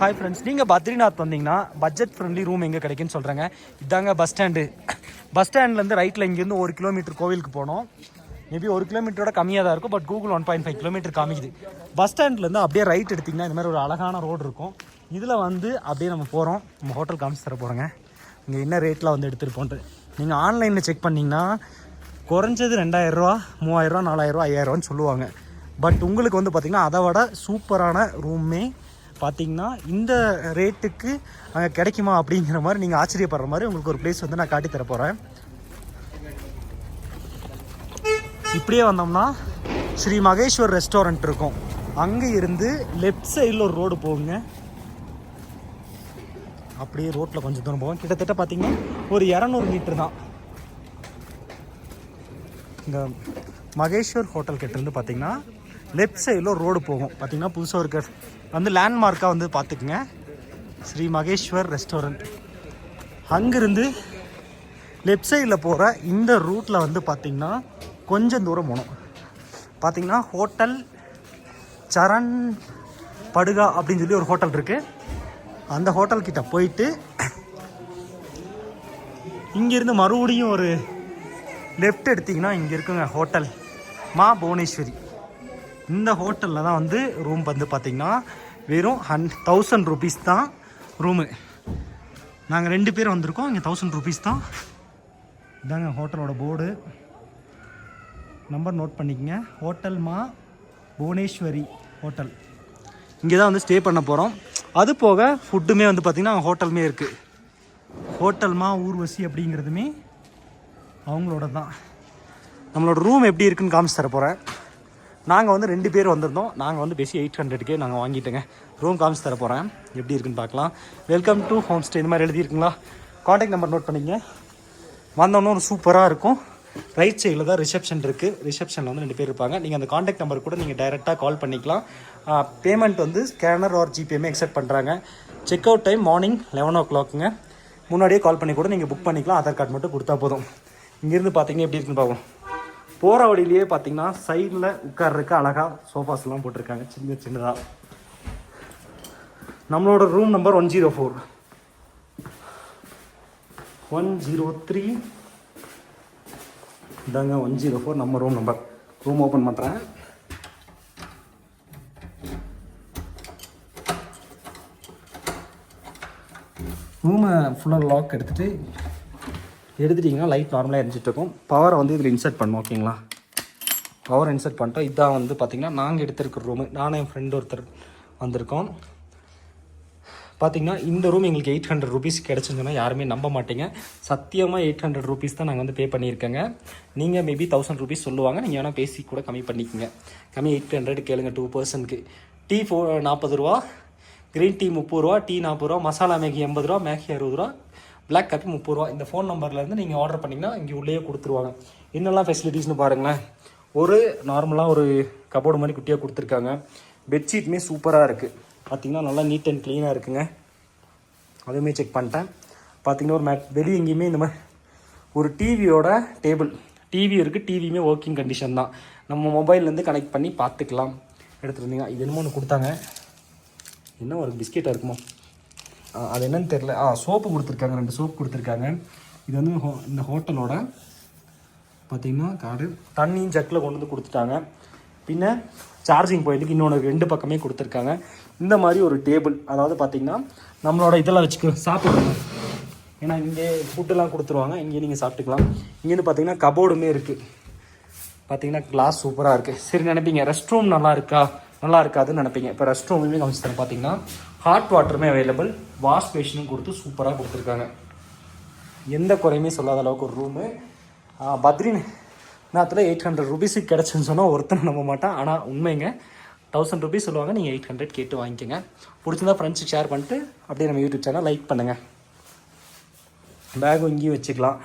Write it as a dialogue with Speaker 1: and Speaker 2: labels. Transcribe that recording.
Speaker 1: Hi friends நீங்கள் பத்ரிநாத் வந்தீங்கன்னா budget friendly room எங்கே கிடைக்குன்னு சொல்கிறாங்க இதாங்க பஸ் ஸ்டாண்டு பஸ் ஸ்டாண்ட்லேருந்து ரைட்டில் இங்கேருந்து ஒரு கிலோமீட்டர் கோவிலுக்கு போனோம். மேபி ஒரு கிலோமீட்டரோட கம்மியாக தான் இருக்கும் but Google one point five kilometre காமிக்குது. பஸ் ஸ்டாண்ட்லேருந்து அப்படியே ரைட் எடுத்திங்கன்னா இந்த மாதிரி ஒரு அழகான ரோடு இருக்கும். இதில் வந்து அப்படியே நம்ம போகிறோம் நம்ம ஹோட்டல் காமிச்சு தர போகிறோங்க இங்கே என்ன ரேட்டில் வந்து எடுத்துருப்போன்ட்டு நீங்கள் ஆன்லைனில் செக் பண்ணிங்கன்னா குறைஞ்சது ரெண்டாயிரரூவா மூவாயிரரூவா நாலாயிரரூவா ஐயாயிரரூவான்னு சொல்லுவாங்க. பட் உங்களுக்கு வந்து பார்த்திங்கன்னா அதை விட சூப்பரான ரூமே பார்த்தீங்கன்னா இந்த ரேட்டுக்கு அங்கே கிடைக்குமா அப்படிங்கிற மாதிரி நீங்கள் ஆச்சரியப்படுற மாதிரி உங்களுக்கு ஒரு பிளேஸ் வந்து நான் காட்டி தர போகிறேன் இப்படியே வந்தோம்னா ஸ்ரீ மகேஸ்வர் ரெஸ்டாரண்ட் இருக்கும். அங்கே இருந்து லெஃப்ட் சைடில் ஒரு ரோடு போகுங்க. அப்படியே ரோட்டில் கொஞ்சம் தூரம் போவோம். கிட்டத்தட்ட பார்த்தீங்கன்னா ஒரு இரநூறு மீட்டர் தான். இந்த மகேஸ்வர் ஹோட்டல் கிட்டேருந்து பார்த்தீங்கன்னா லெஃப்ட் சைடில் ஒரு ரோடு போகும். பார்த்தீங்கன்னா புதுசாக இருக்க வந்து லேண்ட்மார்க்காக வந்து பார்த்துக்குங்க. ஸ்ரீ மகேஸ்வர் ரெஸ்டாரண்ட் அங்கேருந்து லெஃப்ட் சைடில் போகிற இந்த ரூட்டில் வந்து பார்த்திங்கன்னா கொஞ்சம் தூரம் போகணும். பார்த்திங்கன்னா ஹோட்டல் சரண் படுகா அப்படின்னு சொல்லி ஒரு ஹோட்டல் இருக்குது அந்த ஹோட்டல்கிட்ட போயிட்டு இங்கேருந்து மறுபடியும் ஒரு லெஃப்ட் எடுத்திங்கன்னா இங்கே இருக்குங்க ஹோட்டல் மா புவனேஸ்வரி. இந்த ஹோட்டலில் தான் வந்து ரூம் வந்து பார்த்திங்கன்னா வெறும் ஹன் தௌசண்ட் ருபீஸ் தான் ரூமு நாங்கள் ரெண்டு பேர் வந்திருக்கோம் இங்கே தௌசண்ட் ருபீஸ் தான். இதாங்க ஹோட்டலோட போர்டு நம்பர் நோட் பண்ணிக்கங்க. Hotel Maa Bhuvaneshwari hotel. இங்கே தான் வந்து ஸ்டே பண்ண போகிறோம் அது போக ஃபுட்டுமே வந்து பார்த்திங்கன்னா ஹோட்டலுமே இருக்குது ஹோட்டல்மா ஊர்வசி அப்படிங்கிறதுமே அவங்களோட தான் நம்மளோட ரூம் எப்படி இருக்குன்னு காமிச்சு தர போகிறேன் நாங்கள் வந்து ரெண்டு பேர் வந்திருந்தோம். நாங்கள் வந்து பேசி எயிட் ஹண்ட்ரட்கே நாங்கள் வாங்கிட்டோங்க. ரூம் காமிச்சு தர போகிறேன் எப்படி இருக்குன்னு பார்க்கலாம். வெல்கம் டு ஹோம் ஸ்டே இந்த மாதிரி எழுதியிருக்குங்களா? காண்டாக்ட் நம்பர் நோட் பண்ணிங்க வந்தோன்னே ஒரு சூப்பராக இருக்கும். ரைட் சைடில் தான் ரிசப்ஷன் இருக்குது ரிசப்ஷனில் வந்து ரெண்டு பேர் இருப்பாங்க. நீங்கள் அந்த காண்டாக்ட் நம்பர் கூட நீங்கள் டைரெக்டாக கால் பண்ணிக்கலாம். பேமெண்ட் வந்து ஸ்கேனர் ஆர் ஜிபேமே அக்செப்ட் பண்ணுறாங்க check out time morning eleven ஓ கிளாக்குங்க முன்னாடியே கால் பண்ணி கூட நீங்கள் புக் பண்ணிக்கலாம். ஆதார் கார்டு மட்டும் கொடுத்தா போதும். இங்கேருந்து பார்த்தீங்கன்னா எப்படி இருக்குன்னு பார்ப்போம். போகிற வழியிலேயே பார்த்தீங்கன்னா சைடில் உட்கார்றதுக்கு அழகாக சோஃபாஸ்லாம் போட்டிருக்காங்க. சின்ன சின்னதாக நம்மளோட room number one zero four one zero three இதாங்க ஒன் ஜீரோ ஃபோர் நம்ம ரூம் நம்பர் ரூம் ஓப்பன் பண்ணுறேன் ரூமை ஃபுல்லாக லாக் எடுத்துகிட்டு எடுத்துட்டிங்கன்னா லைட் நார்மலாக எரிஞ்சிட்டு இருக்கும் பவரை வந்து இதில் இன்சர்ட் பண்ணும் ஓகேங்களா பவர் இன்சர்ட் பண்ணிட்டோம். இதான் வந்து பார்த்திங்கன்னா நாங்கள் எடுத்திருக்கிற ரூமு நானும் என் ஃப்ரெண்டு ஒருத்தர் வந்திருக்கோம். பார்த்தீங்கன்னா இந்த ரூம் எங்களுக்கு எயிட் ஹண்ட்ரட் ருபீஸ் கிடச்சுன்னா யாருமே நம்ப மாட்டீங்க. சத்தியமாக எயிட் ஹண்ட்ரட் ருபீஸ் தான் நாங்கள் வந்து பே பண்ணியிருக்கேங்க. நீங்கள் மேபி தௌசண்ட் ருபீஸ் சொல்லுவாங்க. நீங்கள் வேணால் பேசி கூட கம்மி பண்ணிக்கோங்க. கம்மி எயிட் ஹண்ட்ரட் கேளுங்க டூ பர்சனுக்கு டீ ஃபோ நாற்பது ரூபா. க்ரீன் டீ முப்பது ரூபா. டீ நாற்பது ரூபா. மசாலா மேகி எண்பது ரூபா. மேகி அறுபது ரூபா. பிளாக் காப்பி முப்பது ரூபா. இந்த ஃபோன் நம்பர்லேருந்து நீங்கள் ஆர்டர் பண்ணிங்கன்னா இங்கே உள்ளேயே கொடுத்துருவாங்க. என்னெல்லாம் ஃபெசிலிட்டிஸ்னு பாருங்களேன். ஒரு நார்மலாக ஒரு கபோர்டு மாதிரி குட்டியாக கொடுத்துருக்காங்க. பெட்ஷீட்டுமே சூப்பராக இருக்குது பார்த்தீங்கன்னா நல்லா நீட் அண்ட் க்ளீனாக இருக்குங்க. அதுவுமே செக் பண்ணிட்டேன். பார்த்தீங்கன்னா ஒரு மேட் வெளியே எங்கேயுமே இந்த மாதிரி ஒரு டிவியோட டேபிள் டிவி இருக்குது டிவியுமே ஒர்க்கிங் கண்டிஷன் தான். நம்ம மொபைல்லேருந்து கனெக்ட் பண்ணி பார்த்துக்கலாம். எடுத்துருந்தீங்க இது என்னமோ ஒன்று கொடுத்தாங்க. என்ன ஒரு பிஸ்கெட்டாக இருக்குமோ? அது என்னன்னு தெரில ஆ சோப்பு கொடுத்துருக்காங்க ரெண்டு சோப்பு கொடுத்துருக்காங்க. இது வந்து ஹோ இந்த ஹோட்டலோட பார்த்தீங்கன்னா கார்டு. தண்ணியும் ஜக்கில் கொண்டு வந்து கொடுத்துட்டாங்க. பின்ன சார்ஜிங் பாயிண்ட்டுக்கு இன்னொன்று ரெண்டு பக்கமே கொடுத்துருக்காங்க. இந்த மாதிரி ஒரு டேபிள் அதாவது பார்த்தீங்கன்னா நம்மளோட இதெல்லாம் வச்சுக்க சாப்பிடணும். ஏன்னா இங்கே ஃபுட்டெல்லாம் கொடுத்துருவாங்க இங்கே நீங்கள் சாப்பிட்டுக்கலாம். இங்கேருந்து பார்த்தீங்கன்னா கபோர்டுமே இருக்குது பார்த்தீங்கன்னா கிளாஸ் சூப்பராக இருக்குது சரி நினைப்பீங்க ரெஸ்ட் ரூம் நல்லா இருக்கா? நல்லா இருக்காதுன்னு நினைப்பீங்க. இப்போ ரெஸ்ட் ரூமுமே காமிச்சு தரேன். பார்த்தீங்கன்னா ஹாட் வாட்டருமே அவைலபிள் வாஷ் பேஷனும் கொடுத்து சூப்பராக கொடுத்துருக்காங்க. எந்த குறையுமே சொல்லாத அளவுக்கு ஒரு ரூமு பத்ரி நாத்தில் எயிட் ஹண்ட்ரட் ருபீஸுக்கு கிடச்சுன்னு சொன்னால் ஒருத்தனை நம்ப மாட்டான். ஆனால் உண்மைங்க தௌசண்ட் ருபீஸ் சொல்லுவாங்க நீங்கள் எயிட் ஹண்ட்ரட் கேட்டு வாங்கிக்கோங்க. பிடிச்சிருந்தா ஃப்ரெண்ட்ஸுக்கு ஷேர் பண்ணிட்டு அப்படியே நம்ம யூடியூப் சேனல் லைக் பண்ணுங்கள் பேகும் இங்கேயும் வச்சுக்கலாம்.